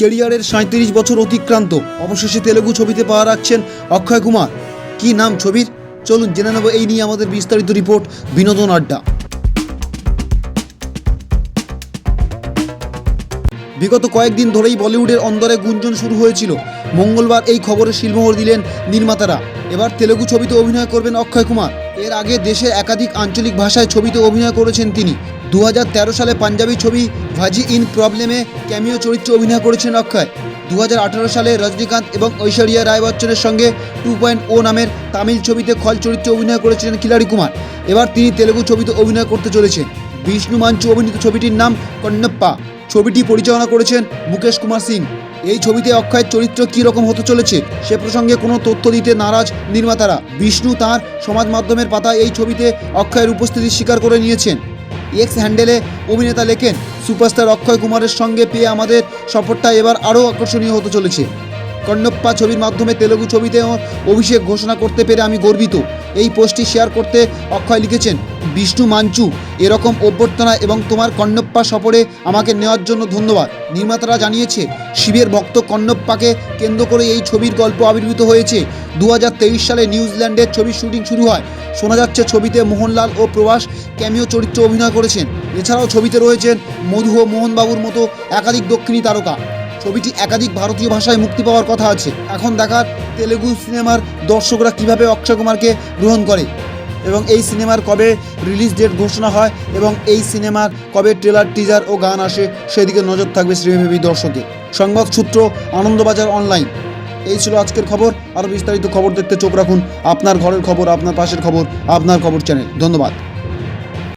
কেরিয়ারের সাঁত্রিশ বছর অতিক্রান্ত। অবশেষে তেলেগু ছবিতে পাওয়া রাখছেন অক্ষয় কুমার। কি নাম ছবির? চলুন জেনে নেব এই নিয়ে আমাদের বিস্তারিত রিপোর্ট। বিনোদন আড্ডা। বিগত কয়েকদিন ধরেই বলিউডের অন্দরে গুঞ্জন শুরু হয়েছিল। মঙ্গলবার এই খবরে শিলমোহর দিলেন নির্মাতারা। এবার তেলেগু ছবিতে অভিনয় করবেন অক্ষয় কুমার। এর আগে দেশের একাধিক আঞ্চলিক ভাষায় ছবিতে অভিনয় করেছেন তিনি। দু হাজার তেরো সালে পাঞ্জাবি ছবি ভাজি ইন প্রবলেমে ক্যামিও চরিত্রে অভিনয় করেছেন অক্ষয়। দু হাজার আঠারো সালে রজনীকান্ত এবং ঐশ্বরিয়া রায় বচ্চনের সঙ্গে টু পয়েন্ট ও নামের তামিল ছবিতে খল চরিত্রে অভিনয় করেছিলেন খিলাড়ি কুমার। এবার তিনি তেলেগু ছবিতে অভিনয় করতে চলেছেন। বিষ্ণু মাঞ্চু অভিনীত ছবিটির নাম কন্নপ্পা। ছবিটি পরিচালনা করেছেন মুকেশ কুমার সিং। এই ছবিতে অক্ষয়ের চরিত্র কী রকম হতে চলেছে সে প্রসঙ্গে কোনো তথ্য দিতে নারাজ নির্মাতারা। বিষ্ণু তার সমাজ মাধ্যমের পাতায় এই ছবিতে অক্ষয়ের উপস্থিতি স্বীকার করে নিয়েছেন। এক্স হ্যান্ডেলে অভিনেতা লেখেন, সুপারস্টার অক্ষয় কুমারের সঙ্গে পেয়ে আমাদের সফরটা এবার আরও আকর্ষণীয় হতে চলেছে। কন্নপ্পা ছবির মাধ্যমে তেলেগু ছবিতে অভিষেক ঘোষণা করতে পেরে আমি গর্বিত। এই পোস্টটি শেয়ার করতে অক্ষয় লিখেছেন, বিষ্ণু মাঞ্চু, এরকম অভ্যর্থনা এবং তোমার কন্নপ্পা সফরে আমাকে নেওয়ার জন্য ধন্যবাদ। নির্মাতারা জানিয়েছে, শিবের ভক্ত কন্নপ্পাকে কেন্দ্র করে এই ছবির গল্প আবির্ভূত হয়েছে। দু হাজার তেইশ সালে নিউজিল্যান্ডের ছবির শুটিং শুরু হয়। শোনা যাচ্ছে ছবিতে মোহনলাল ও প্রভাস ক্যামিও চরিত্রে অভিনয় করেছেন। এছাড়াও ছবিতে রয়েছেন মধু ও মোহনবাবুর মতো একাধিক দক্ষিণী তারকা। ছবিটি একাধিক ভারতীয় ভাষায় মুক্তি পাওয়ার কথা আছে। এখন দেখার তেলেগু সিনেমার দর্শকরা কীভাবে অক্ষয় কুমারকে গ্রহণ করে এবং এই সিনেমার কবে রিলিজ ডেট ঘোষণা হয় এবং এই সিনেমার কবে ট্রেলার, টিজার ও গান আসে, সেদিকে নজর থাকবে শ্রীভেবী দর্শকে। সংবাদ সূত্র আনন্দবাজার অনলাইন। এই ছিল আজকের খবর। আরও বিস্তারিত খবর দেখতে চোখ রাখুন আপনার ঘরের খবর, আপনার পাশের খবর, আপনার খবর চ্যানেল। ধন্যবাদ।